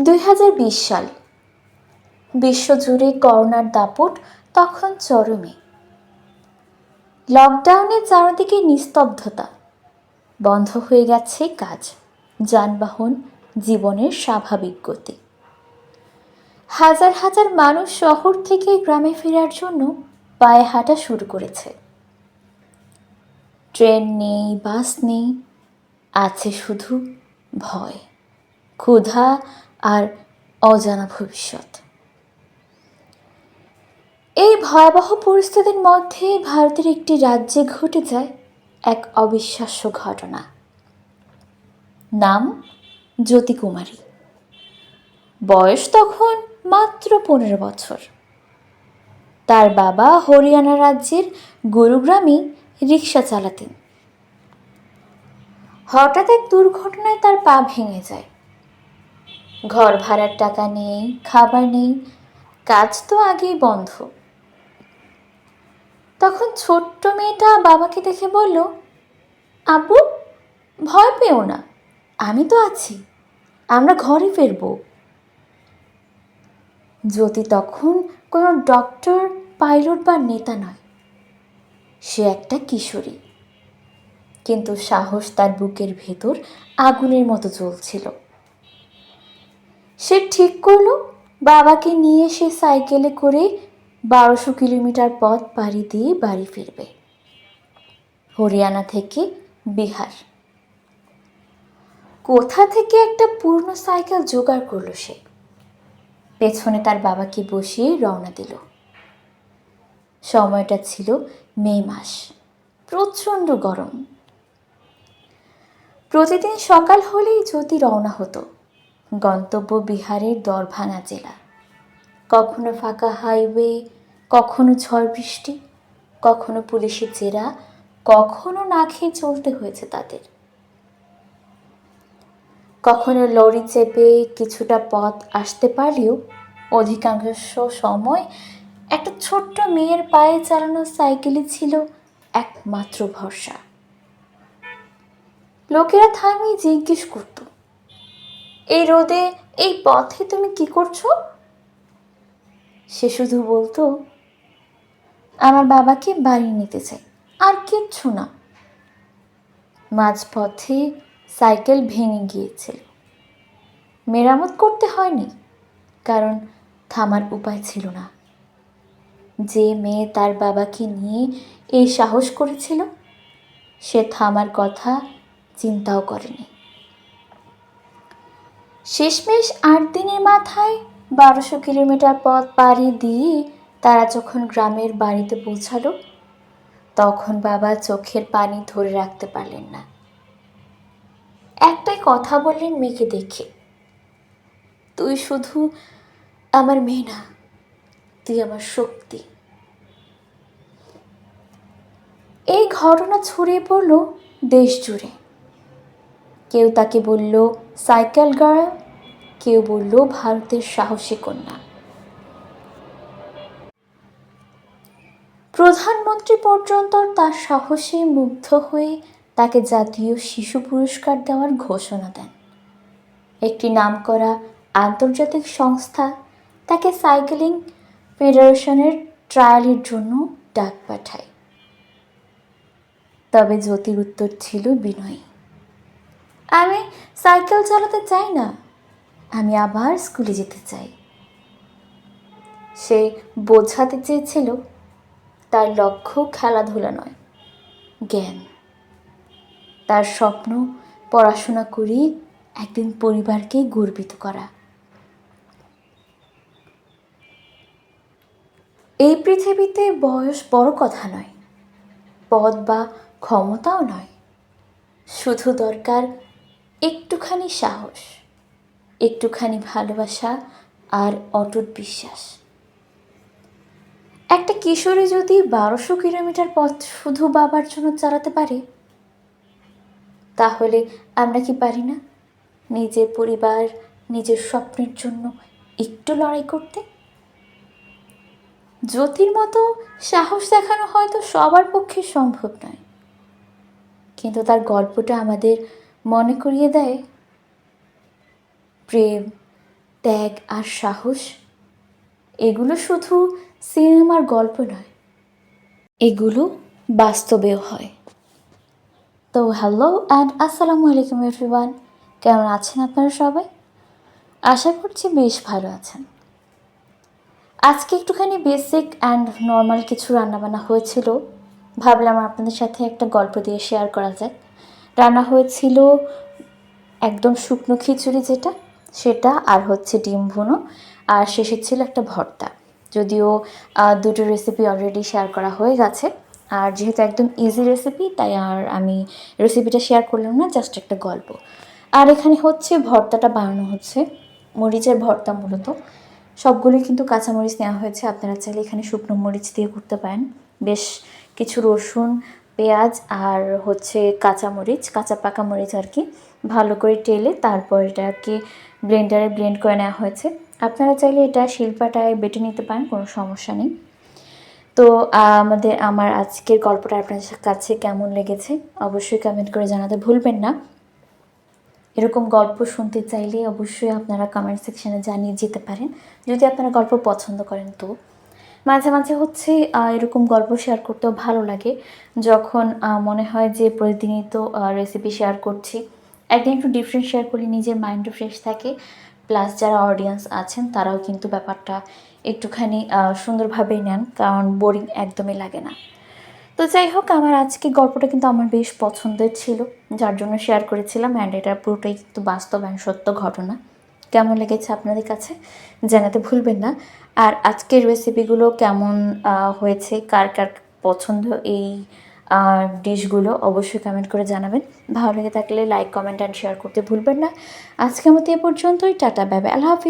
দুই হাজার বিশ সাল। বিশ্বজুড়ে করোনার দাপট, তখন চরমে। লকডাউনে চারদিকে নিস্তব্ধতা। বন্ধ হয়ে গেছে কাজ, যানবাহন, জীবনের স্বাভাবিক গতি। হাজার হাজার মানুষ শহর থেকে গ্রামে ফেরার জন্য পায়ে হাঁটা শুরু করেছে। ট্রেন নেই, বাস নেই, আছে শুধু ভয়, ক্ষুধা আর অজানা ভবিষ্যৎ। এই ভয়াবহ পরিস্থিতির মধ্যে ভারতের একটি রাজ্যে ঘটে যায় এক অবিশ্বাস্য ঘটনা। নাম জ্যোতি কুমারী বয়স তখন মাত্র পনেরো বছর। তার বাবা হরিয়ানা রাজ্যের গুরুগ্রামে রিক্সা চালাতেন। হঠাৎ এক দুর্ঘটনায় তার পা ভেঙে যায়। ঘর ভাড়ার টাকা নেই, খাবার নেই, কাজ তো আগেই বন্ধ। তখন ছোট্ট মেয়েটা বাবাকে দেখে বলল, আব্বু, ভয় পেও না, আমি তো আছি, আমরা ঘরে ফিরবো। জ্যোতি তখন কোনো ডক্টর, পাইলট বা নেতা নয়, সে একটা কিশোরী। কিন্তু সাহস তার বুকের ভেতর আগুনের মতো জ্বলছিল। সে ঠিক করল। বাবাকে নিয়ে সে সাইকেলে করে বারোশো কিলোমিটার পথ পাড়ি দিয়ে বাড়ি ফিরবে। হরিয়ানা থেকে বিহার। কোথা থেকে একটা পুরনো সাইকেল জোগাড় করল সে? পেছনে তার বাবাকে বসিয়ে রওনা দিল। সময়টা ছিল মে মাস। প্রচণ্ড গরম। প্রতিদিন সকাল হলেই জ্যোতি রওনা হতো। গন্তব্য বিহারের দরভাঙা জেলা। কখনো ফাঁকা হাইওয়ে, কখনো ঝড় বৃষ্টি, কখনো পুলিশের জেরা, কখনো না খেয়ে চলতে হয়েছে তাদের। কখনো লরি চেপে কিছুটা পথ আসতে পারলেও অধিকাংশ সময় একটা ছোট্ট মেয়ের পায়ে চালানো সাইকেলই ছিল একমাত্র ভরসা। লোকেরা থামিয়ে জিজ্ঞেস করত এই রোদে, এই পথে তুমি কি করছ? সে শুধু বলতো, আমার বাবাকে বাড়ি নিতে চাই, আর কিচ্ছু না। মাঝপথে সাইকেল ভেঙে গিয়েছিল। মেরামত করতে হয়নি, কারণ থামার উপায় ছিল না। যে মেয়ে তার বাবাকে নিয়ে এই সাহস করেছিল, সে থামার কথা চিন্তাও করেনি। শেষমেশ আট দিনের মাথায় বারোশো কিলোমিটার পথ পাড়ি দিয়ে তারা যখন গ্রামের বাড়িতে পৌঁছালো, তখন বাবা চোখের পানি ধরে রাখতে পারলেন না। একটাই কথা বললেন মেয়েকে দেখে, তুই শুধু আমার মেয়ে না, তুই আমার শক্তি। এই ঘটনা ছড়িয়ে পড়ল দেশ জুড়ে। কেউ তাকে বলল, সাইকেল গার্ল কেউ বলল, ভারতের সাহসী কন্যা। প্রধানমন্ত্রী পর্যন্ত তার সাহসে মুগ্ধ হয়ে তাকে জাতীয় শিশু পুরস্কার দেওয়ার ঘোষণা দেন। একটি নামকরা আন্তর্জাতিক সংস্থা তাকে সাইকেলিং ফেডারেশনের ট্রায়ালের জন্য ডাক পাঠায়। তবে জ্যোতির উত্তর ছিল বিনয়ী। আমি সাইকেল চালাতে চাই না। আমি আবার স্কুলে যেতে চাই। সে বোঝাতে চেয়েছিল, তার লক্ষ্য খেলাধুলা নয়, জ্ঞান। তার স্বপ্ন পড়াশোনা করে একদিন পরিবারকে গর্বিত করা। এই পৃথিবীতে বয়স বড় কথা নয় পদ বা ক্ষমতাও নয়, শুধু দরকার একটুখানি সাহস। একটুখানি ভালোবাসা আর অটুট বিশ্বাস। একটা কিশোরী যদি বারোশো কিলোমিটার পথ শুধু বাবার জন্য চালাতে পারে, তাহলে আমরা কি পারি না নিজের পরিবার, নিজের স্বপ্নের জন্য একটু লড়াই করতে? জ্যোতির মতো সাহস দেখানো হয়তো সবার পক্ষে সম্ভব নয়, কিন্তু তার গল্পটা আমাদের মনে করিয়ে দেয় প্রেম, ত্যাগ আর সাহস, এগুলো শুধু সিনেমার গল্প নয়, এগুলো বাস্তবেও হয়। তো হ্যালো অ্যান্ড আসসালামু আলাইকুম এভরিওয়ান কেমন আছেন আপনারা সবাই? আশা করছি বেশ ভালো আছেন। আজকে একটুখানি বেসিক অ্যান্ড নর্মাল কিছু রান্নাবান্না হয়েছিল, ভাবলাম আপনাদের সাথে একটা গল্প দিয়ে শেয়ার করা যায় রান্না হয়েছিল একদম শুকনো খিচুড়ি যেটা সেটা আর হচ্ছে ডিম ভুনো। আর শেষে ছিল একটা ভর্তা। যদিও দুটো রেসিপি অলরেডি শেয়ার করা হয়ে গেছে। আর যেহেতু একদম ইজি রেসিপি তাই আর আমি রেসিপিটা শেয়ার করলাম না জাস্ট একটা গল্প। আর এখানে হচ্ছে ভর্তাটা বানানো হচ্ছে। মরিচের ভর্তা মূলত। সবগুলোই কিন্তু কাঁচামরিচ নেওয়া হয়েছে। আপনারা চাইলে এখানে শুকনো মরিচ দিয়ে করতে পারেন। বেশ কিছু রসুন পেঁয়াজ আর হচ্ছে কাঁচামরিচ, কাঁচা পাকা মরিচ আর কি, ভালো করে টেলে তারপর এটাকে ব্লেন্ডারে ব্লেন্ড করে নেওয়া হয়েছে। আপনারা চাইলে এটা শিল্পাটায় বেটে নিতে পারেন, কোনো সমস্যা নেই। তো, আমাদের, আমার আজকের গল্পটা আপনাদের কাছে কেমন লেগেছে অবশ্যই কমেন্ট করে জানাতে ভুলবেন না। এরকম গল্প শুনতে চাইলে অবশ্যই আপনারা কমেন্ট সেকশনে জানিয়ে যেতে পারেন। যদি আপনারা গল্প পছন্দ করেন তো। মাঝে মাঝে হচ্ছে এরকম গল্প শেয়ার করতেও ভালো লাগে। যখন মনে হয় যে প্রতিদিনই তো রেসিপি শেয়ার করছি, একদিন একটু ডিফারেন্ট শেয়ার করলে নিজের মাইন্ডও ফ্রেশ থাকে। প্লাস যারা অডিয়েন্স আছেন, তারাও কিন্তু ব্যাপারটা একটুখানি সুন্দরভাবেই নেন, কারণ বোরিং একদমই লাগে না। তো যাই হোক, আমার আজকে গল্পটা কিন্তু আমার বেশ পছন্দের ছিল, যার জন্য শেয়ার করেছিলাম অ্যান্ড এটা পুরোটাই কিন্তু বাস্তব অ্যান্ড সত্য ঘটনা। কেমন লেগেছে আপনাদের কাছে? জানাতে ভুলবেন না। আর আজকের রেসিপিগুলো কেমন হয়েছে? কার কার পছন্দ এই ডিশগুলো অবশ্যই কমেন্ট করে জানাবেন। ভালো লেগে থাকলে লাইক কমেন্ট অ্যান্ড শেয়ার করতে ভুলবেন না। আজকের মতো এ পর্যন্তই। টাটা ব্যাবে আল্লাহ হাফিজ।